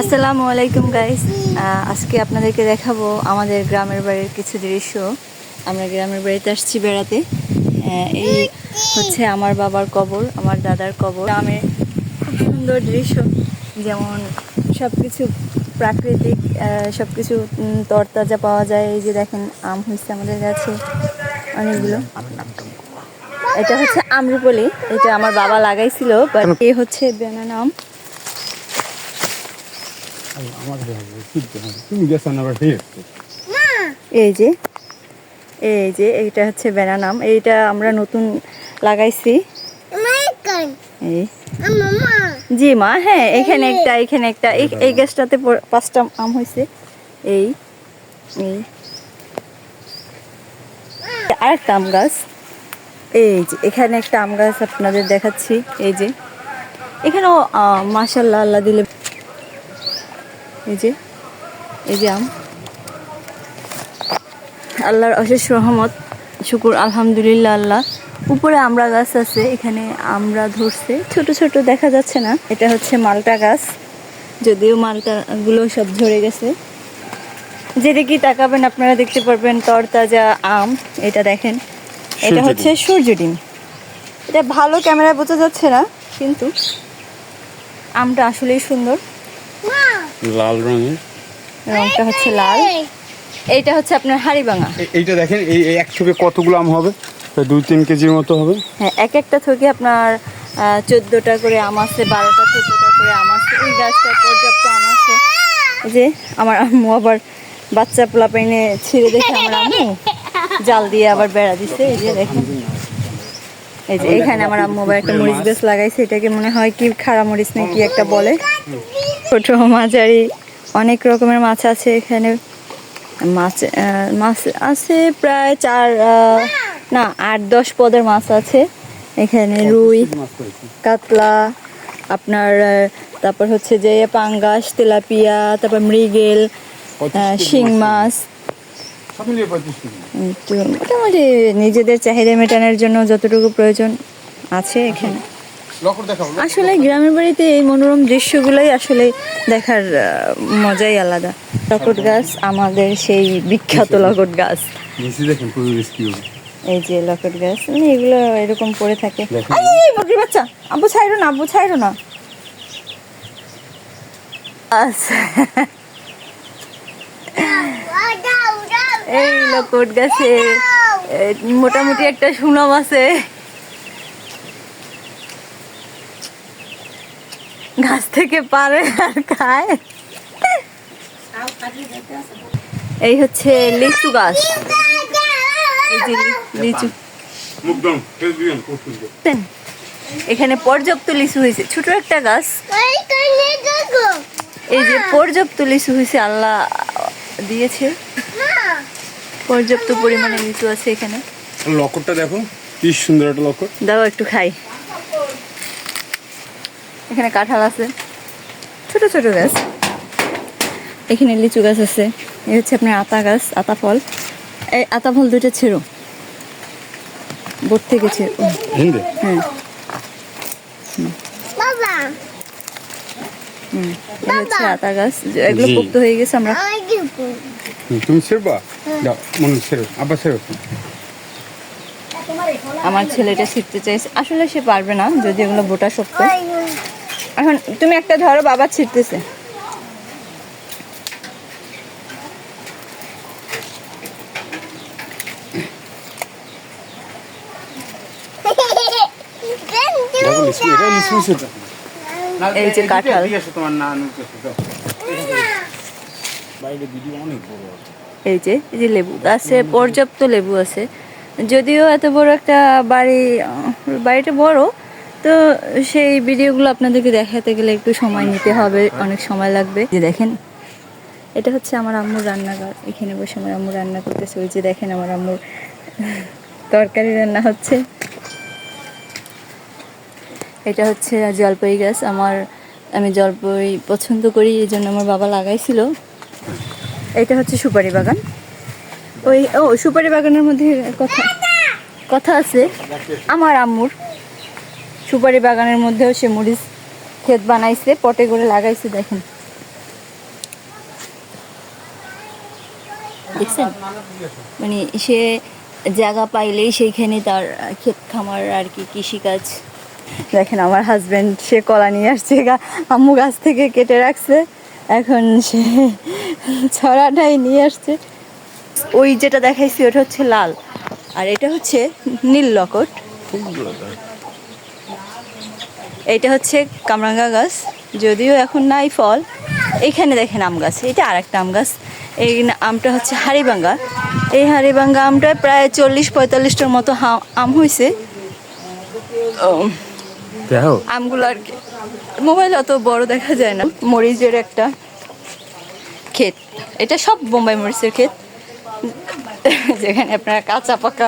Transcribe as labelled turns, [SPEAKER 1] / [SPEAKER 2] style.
[SPEAKER 1] আসসালামু আলাইকুম গাইস আজকে আপনাদেরকে দেখাবো আমাদের গ্রামের বাড়ির কিছু দৃশ্য। আমরা গ্রামের বাড়িতে আসছি বেড়াতে। এই হচ্ছে আমার বাবার কবর আমার দাদার কবর। গ্রামের খুব সুন্দর দৃশ্য। যেমন সব কিছু প্রাকৃতিক সব কিছু তরতাজা পাওয়া যায়। এই যে দেখেন আম হয়েছে আমাদের গাছে। অনেকগুলো। এটা হচ্ছে আমরুপলি। এটা আমার বাবা লাগাইছিল বাট এ হচ্ছে বেনানা আম
[SPEAKER 2] আমার তুমি গেছো না আবার ফিরে
[SPEAKER 1] এই যে এই যে, এইটা হচ্ছে বেনানাম এইটা আমরা নতুন লাগাইছি। জি মা হ্যাঁ এখানে একটা এখানে একটা। এই গাছটাতে পাঁচটা আম হয়েছে এই এই। আরেকটা আম গাছ। এই যে, এখানে একটা আম গাছ আপনাদের দেখাচ্ছি। এই যে। এখানেও মাসাল্লাহ আল্লাহ দিলে এই যে এই যে আম। আল্লাহর অশেষ রহমত শুকুর আলহামদুলিল্লাহ আল্লাহ। উপরে আমরা গাছ আছে এখানে আমরা ধরছে। ছোট ছোট দেখা যাচ্ছে না। এটা হচ্ছে মালটা গাছ। যদিও মালটা গুলো সব ঝরে গেছে। যেদিকে তাকাবেন আপনারা দেখতে পারবেন তরতাজা আম। এটা দেখেন। এটা হচ্ছে সূর্য ডিম। এটা ভালো ক্যামেরায় বোঝা যাচ্ছে না কিন্তু আমটা আসলেই সুন্দর।
[SPEAKER 2] লাল রঙের।
[SPEAKER 1] রংটা হচ্ছে লাল। এইটা হচ্ছে আপনার হাড়িভাঙা
[SPEAKER 2] এ- এইটা দেখেন এই এক থেকে কতগুলো আম হবে? দুই তিন কেজির মতো হবে।
[SPEAKER 1] হ্যাঁ এক একটা থেকে আপনার চোদ্দোটা করে আম আছে বারোটা চোদ্দোটা করে আম আছে এই গাছটা পর্যাপ্ত আম আছে। এই যে আমার আম্মু আবার বাচ্চা পোলা পাইনে ছিঁড়ে দেখে আমার আম্মু। জাল দিয়ে আবার বেড়া দিছে এই যে দেখেন। এই যে এখানে আমার আম্মু আবার একটা মরিচ গাছ লাগাইছে এটাকে মনে হয় কি খাড়া মরিচ না কি একটা বলে। ছোট মাঝারি অনেক রকমের মাছ আছে এখানে। মাছ মাছ আছে প্রায় চার না আট দশ পদের মাছ আছে। এখানে রুই কাতলা আপনার তারপর হচ্ছে যে পাঙ্গাস তেলাপিয়া তারপর মৃগেল শিং মাছ মোটামুটি নিজেদের চাহিদা মেটানোর জন্য যতটুকু প্রয়োজন আছে এখানে। আসলে গ্রামের বাড়িতে এই মনোরম দৃশ্যগুলোই আসলে দেখার মজাই আলাদা। লকট গাছ আমাদের সেই বিখ্যাত লকট গাছ। এই যে লকেট গাছ মানে এগুলো এরকম পড়ে থাকে। বকরির বাচ্চা! আব্বু ছাইরো না আব্বু ছাইরো না। আচ্ছা। এই লকট গাছে মোটামুটি একটা সুনাম আছে। গাছ থেকে পারে আর খায়। এই হচ্ছে লিচু গাছ। এই যে লিচু। এখানে পর্যাপ্ত লিচু হয়েছে। ছোট একটা গাছ। এই যে পর্যাপ্ত লিচু হয়েছে আল্লাহ দিয়েছে। পর্যাপ্ত পরিমাণে লিচু আছে এখানে।
[SPEAKER 2] লকরটা দেখো কি সুন্দর একটা লকর
[SPEAKER 1] দাও একটু খাই। এখানে কাঁঠাল আছে। ছোট ছোট গাছ। এখানে লিচু গাছ আছে। এই হচ্ছে আপনার আতা গাছ আতা ফল। এই আতা ফল দুইটা ছিল বোট থেকে ছিল হ্যাঁ। হুম এই হচ্ছে আতা গাছ। এগুলো। পোক্ত হয়ে গেছে আমরা।
[SPEAKER 2] তুমি ছেড়বা? দাও মনে ছেড়ো। আবার ছেড়ো।
[SPEAKER 1] আমার ছেলেটা শিখতে চাইছে। আসলে সে পারবে না যদি এগুলো বোটা শক্ত। এখন তুমি একটা ধরো বাবা ছিটতেছে। এই যে কাঁঠাল। এই যে এই যে লেবু গাছে পর্যাপ্ত লেবু আছে। যদিও এত বড় একটা বাড়ি বাড়িটা বড় তো সেই ভিডিওগুলো আপনাদেরকে দেখাতে গেলে একটু সময় নিতে হবে, অনেক সময় লাগবে। যে দেখেন, এটা হচ্ছে আমার আম্মুর রান্নাঘর। এখানে বসে আমার আম্মু রান্না করতেছে। ওই যে দেখেন আমার আম্মুর তরকারি রান্না হচ্ছে। এটা হচ্ছে জলপাই গাছ। আমার, আমি জলপাই পছন্দ করি, এই জন্য আমার বাবা লাগাইছিল। এটা হচ্ছে সুপারি বাগান। ওই, ও, সুপারি বাগানের মধ্যে কথা কথা আছে। আমার আম্মুর। সুপারি বাগানের মধ্যেও সে মরিচ ক্ষেত বানাইছে, পটে করে লাগাইছে, দেখেন। দেখছেন? মানে সে জায়গা পাইলেই সেইখানে তার ক্ষেত খামার আর কি কৃষিকাজ। দেখেন আমার হাজব্যান্ড সে কলা নিয়ে আসছে আম্মু গাছ থেকে কেটে রাখছে। এখন সে ছড়াটাই নিয়ে আসছে। ওই যেটা দেখাইছি, ওটা হচ্ছে লাল। আর এটা হচ্ছে নীল লকট। এটা হচ্ছে কামরাঙ্গা গাছ যদিও এখন নাই ফল। এখানে দেখেন আম গাছ এটা আর একটা আম গাছ। এই আমটা হচ্ছে হাড়িভাঙ্গা এই হাড়িভাঙ্গা আমটা প্রায় চল্লিশ পঁয়তাল্লিশটার মতো আম হয়েছে আমগুলো আর কি। মোবাইল অত বড় দেখা যায় না। মরিচের একটা ক্ষেত। এটা সব বোম্বাই মরিচের ক্ষেত। যেখানে আপনারা কাঁচা পাকা